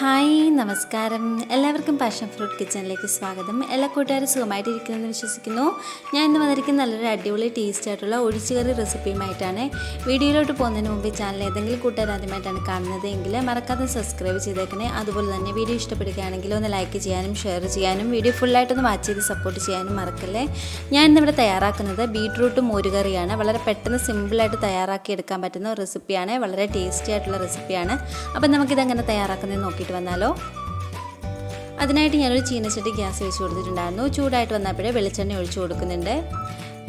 Hi നമസ്കാരം. എല്ലാവർക്കും passion fruit കിച്ചണിലേക്ക് സ്വാഗതം. എല്ലാ കൂട്ടുകാരും സുഖമായിട്ടിരിക്കുമെന്ന് വിശ്വസിക്കുന്നു. ഞാൻ ഇന്ന് വന്നിരിക്കുന്ന നല്ലൊരു അടിപൊളി ടേസ്റ്റ് ആയിട്ടുള്ള ഒഴിച്ചുകറി റെസിപ്പിയുമായിട്ടാണ് വീഡിയോയിലോട്ട് പോകുന്നതിന് മുമ്പ് ചാനൽ ഏതെങ്കിലും കൂട്ടുകാർ ആദ്യമായിട്ടാണ് കാണുന്നത് എങ്കിൽ മറക്കാതെ സബ്സ്ക്രൈബ് ചെയ്തേക്കണേ. അതുപോലെ തന്നെ വീഡിയോ ഇഷ്ടപ്പെടുകയാണെങ്കിൽ ഒന്ന് ലൈക്ക് ചെയ്യാനും ഷെയർ ചെയ്യാനും വീഡിയോ ഫുള്ളായിട്ടൊന്ന് വാച്ച് ചെയ്ത് സപ്പോർട്ട് ചെയ്യാനും മറക്കല്ലേ? ഞാൻ ഇന്നിവിടെ തയ്യാറാക്കുന്നത് ബീട്രൂട്ട് മോരുകറിയാണ്. വളരെ പെട്ടെന്ന് സിമ്പിളായിട്ട് തയ്യാറാക്കി എടുക്കാൻ പറ്റുന്ന റെസിപ്പിയാണ് വളരെ ടേസ്റ്റി ആയിട്ടുള്ള റെസിപ്പിയാണ് അപ്പം നമുക്കിതെങ്ങനെ തയ്യാറാക്കുന്നത് നോക്കിയിട്ട് വന്നാലോ? അതിനായിട്ട് ഞാനൊരു ചീനച്ചട്ടി ഗ്യാസ് വെച്ച് കൊടുത്തിട്ടുണ്ടായിരുന്നു. ചൂടായിട്ട് വന്നപ്പോഴേ വെളിച്ചെണ്ണ ഒഴിച്ചു കൊടുക്കുന്നുണ്ട്.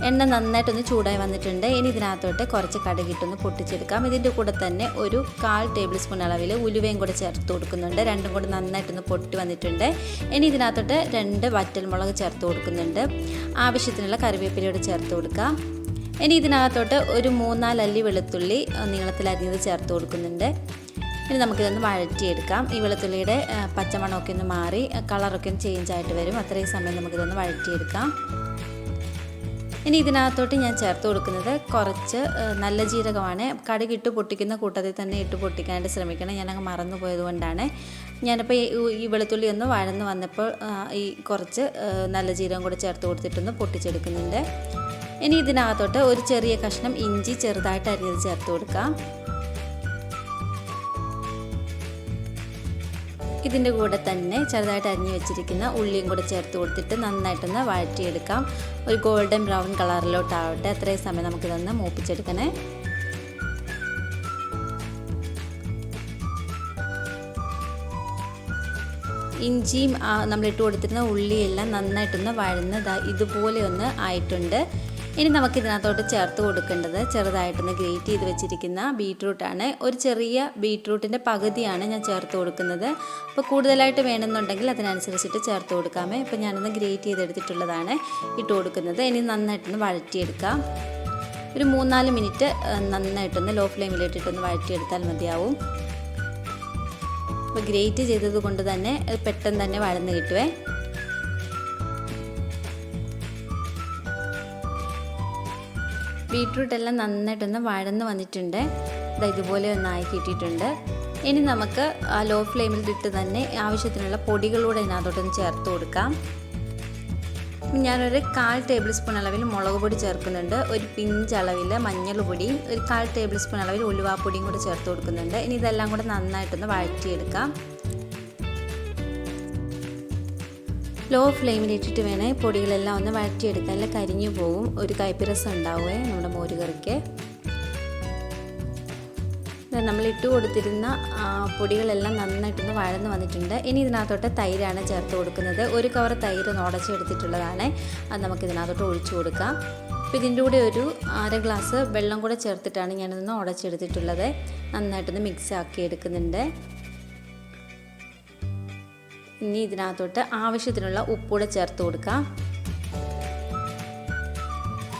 എണ്ണ നന്നായിട്ടൊന്ന് ചൂടായി വന്നിട്ടുണ്ട്. ഇനി ഇതിനകത്തോട്ട് കുറച്ച് കടുകിട്ടൊന്ന് പൊട്ടിച്ചെടുക്കാം. ഇതിന്റെ കൂടെ തന്നെ ഒരു കാൽ ടേബിൾ സ്പൂൺ അളവിൽ ഉലുവയും കൂടെ ചേർത്ത് കൊടുക്കുന്നുണ്ട്. രണ്ടും കൂടെ നന്നായിട്ടൊന്ന് പൊട്ടി വന്നിട്ടുണ്ട്. ഇനി ഇതിനകത്തോട്ട് രണ്ട് വറ്റൽമുളക് ചേർത്ത് കൊടുക്കുന്നുണ്ട്. ആവശ്യത്തിനുള്ള കറിവേപ്പിലയോട് ചേർത്ത് കൊടുക്കാം. ഇനി ഇതിനകത്തോട്ട് ഒരു മൂന്നാലല്ലി വെളുത്തുള്ളി നീളത്തിലരിഞ്ഞത് ചേർത്ത് കൊടുക്കുന്നുണ്ട്. ഇനി നമുക്കിതൊന്ന് വഴറ്റിയെടുക്കാം. ഈ വെളുത്തുള്ളിയുടെ പച്ചമണമൊക്കെ ഒന്ന് മാറി കളറൊക്കെ ഒന്ന് ചേഞ്ച് ആയിട്ട് വരും. അത്രയും സമയം നമുക്കിതൊന്ന് വഴറ്റിയെടുക്കാം. ഇനി ഇതിനകത്തോട്ട് ഞാൻ ചേർത്ത് കൊടുക്കുന്നത് കുറച്ച് നല്ല ജീരകമാണ്. കടുക് ഇട്ട് പൊട്ടിക്കുന്ന കൂട്ടത്തിൽ തന്നെ ഇട്ട് പൊട്ടിക്കാനായിട്ട് ശ്രമിക്കണം. ഞാനങ്ങ് മറന്നു പോയതുകൊണ്ടാണ് ഞാനിപ്പോൾ ഈ വെളുത്തുള്ളി ഒന്ന് വഴന്ന് വന്നപ്പോൾ ഈ കുറച്ച് നല്ല ജീരകം കൂടെ ചേർത്ത് കൊടുത്തിട്ടൊന്ന് പൊട്ടിച്ചെടുക്കുന്നുണ്ട്. ഇനി ഇതിനകത്തോട്ട് ഒരു ചെറിയ കഷ്ണം ഇഞ്ചി ചെറുതായിട്ട് അരിഞ്ഞത് ചേർത്ത് കൊടുക്കാം. ഇതിന്റെ കൂടെ തന്നെ ചെറുതായിട്ട് അരിഞ്ഞു വെച്ചിരിക്കുന്ന ഉള്ളിയും കൂടെ ചേർത്ത് കൊടുത്തിട്ട് നന്നായിട്ടൊന്ന് വഴറ്റിയെടുക്കാം. ഒരു ഗോൾഡൻ ബ്രൗൺ കളറിലോട്ടാവട്ടെ അത്രയും സമയം നമുക്കിതൊന്ന് മൂപ്പിച്ചെടുക്കണേ. ഇഞ്ചിയും നമ്മളിട്ട് കൊടുത്തിരുന്ന ഉള്ളിയെല്ലാം നന്നായിട്ടൊന്ന് വഴന്ന് ഇതുപോലെ ഒന്ന് ആയിട്ടുണ്ട്. ഇനി നമുക്ക് ഇതിനകത്തോട്ട് ചേർത്ത് കൊടുക്കേണ്ടത് ചെറുതായിട്ടൊന്ന് ഗ്രേറ്റ് ചെയ്ത് വെച്ചിരിക്കുന്ന ബീട്രൂട്ടാണ്. ഒരു ചെറിയ ബീട്രൂട്ടിന്റെ പകുതിയാണ് ഞാൻ ചേർത്ത് കൊടുക്കുന്നത്. അപ്പോൾ കൂടുതലായിട്ട് വേണമെന്നുണ്ടെങ്കിൽ അതിനനുസരിച്ചിട്ട് ചേർത്ത് കൊടുക്കാമേ. ഇപ്പോൾ ഞാനൊന്ന് ഗ്രേറ്റ് ചെയ്തെടുത്തിട്ടുള്ളതാണ് ഇട്ട് കൊടുക്കുന്നത്. ഇനി നന്നായിട്ടൊന്ന് വഴറ്റിയെടുക്കാം. ഒരു മൂന്നാൽ മിനിറ്റ് നന്നായിട്ടൊന്ന് ലോ ഫ്ലെയിമിലിട്ടിട്ടൊന്ന് വഴറ്റിയെടുത്താൽ മതിയാവും. അപ്പോൾ ഗ്രേറ്റ് ചെയ്തത് കൊണ്ട് തന്നെ പെട്ടെന്ന് തന്നെ വഴന്ന് കിട്ടുവേ. ബീട്രൂട്ട് എല്ലാം നന്നായിട്ടൊന്ന് വഴന്ന് വന്നിട്ടുണ്ട്. ഇത് ഇതുപോലെ ഒന്നായി കിട്ടിയിട്ടുണ്ട്. ഇനി നമുക്ക് ആ ലോ ഫ്ലെയിമിൽ ഇട്ട് തന്നെ ആവശ്യത്തിനുള്ള പൊടികളൂടെ ഇതിനകത്തോട്ടൊന്ന് ചേർത്ത് കൊടുക്കാം. ഞാനൊരു കാൽ ടേബിൾ സ്പൂൺ അളവിൽ മുളക് പൊടി ചേർക്കുന്നുണ്ട്. ഒരു പിഞ്ച് അളവിൽ മഞ്ഞൾപ്പൊടിയും ഒരു കാൽ ടേബിൾ സ്പൂൺ അളവിൽ ഉലുവാപ്പൊടിയും കൂടെ ചേർത്ത് കൊടുക്കുന്നുണ്ട്. ഇനി ഇതെല്ലാം കൂടെ നന്നായിട്ടൊന്ന് വഴറ്റിയെടുക്കാം. ലോ ഫ്ലെയിമിലിട്ടിട്ട് വേണേൽ പൊടികളെല്ലാം ഒന്ന് വഴറ്റിയെടുക്കാൻ അല്ല കരിഞ്ഞു പോകും ഒരു കയ്പ്പിരസം ഉണ്ടാവുമേ നമ്മുടെ മോരുകറിക്ക്. നമ്മൾ ഇട്ട് കൊടുത്തിരുന്ന പൊടികളെല്ലാം നന്നായിട്ടൊന്ന് വഴന്ന് വന്നിട്ടുണ്ട്. ഇനി ഇതിനകത്തോട്ട് തൈരാണ് ചേർത്ത് കൊടുക്കുന്നത്. ഒരു കവർ തൈര് ഉടച്ചെടുത്തിട്ടുള്ളതാണ് അത് നമുക്ക് ഇതിനകത്തോട്ട് ഒഴിച്ചു കൊടുക്കാം. അപ്പോൾ ഇതിന്റെ കൂടെ ഒരു അര ഗ്ലാസ് വെള്ളം കൂടെ ചേർത്തിട്ടാണ് ഞാനിതൊന്ന് ഉടച്ചെടുത്തിട്ടുള്ളത് നന്നായിട്ടൊന്ന് മിക്സ് ആക്കി എടുക്കുന്നുണ്ട്. ഇനി ഇതിനകത്തോട്ട് ആവശ്യത്തിനുള്ള ഉപ്പൂടെ ചേർത്ത് കൊടുക്കാം.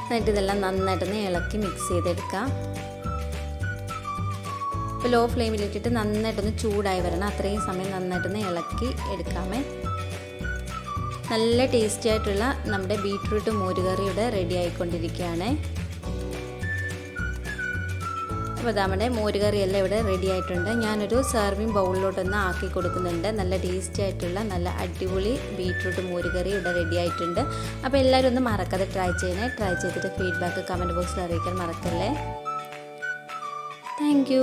എന്നിട്ട് ഇതെല്ലാം നന്നായിട്ടൊന്ന് ഇളക്കി മിക്സ് ചെയ്തെടുക്കാം. ഇപ്പോൾ ലോ ഫ്ലെയിമിലിട്ടിട്ട് നന്നായിട്ടൊന്ന് ചൂടായി വരണം. അത്രയും സമയം നന്നായിട്ടൊന്ന് ഇളക്കി എടുക്കാമേ. നല്ല ടേസ്റ്റി ആയിട്ടുള്ള നമ്മുടെ ബീട്രൂട്ട് മോരുകറിയുടെ റെഡി ആയിക്കൊണ്ടിരിക്കുകയാണ്. അപ്പോൾ നമ്മുടെ മോരുകറിയെല്ലാം ഇവിടെ റെഡി ആയിട്ടുണ്ട് ഞാനൊരു സെർവിങ് ബൗളിലോട്ടൊന്ന് ആക്കി കൊടുക്കുന്നുണ്ട്. നല്ല ടേസ്റ്റി ആയിട്ടുള്ള നല്ല അടിപൊളി ബീട്രൂട്ട് മോരുകറി ഇവിടെ റെഡി ആയിട്ടുണ്ട് അപ്പോൾ എല്ലാവരും ഒന്ന് മറക്കാതെ ട്രൈ ചെയ്യണേ. ട്രൈ ചെയ്തിട്ട് ഫീഡ്ബാക്ക് കമന്റ് ബോക്സിൽ അറിയിക്കാൻ മറക്കല്ലേ. താങ്ക്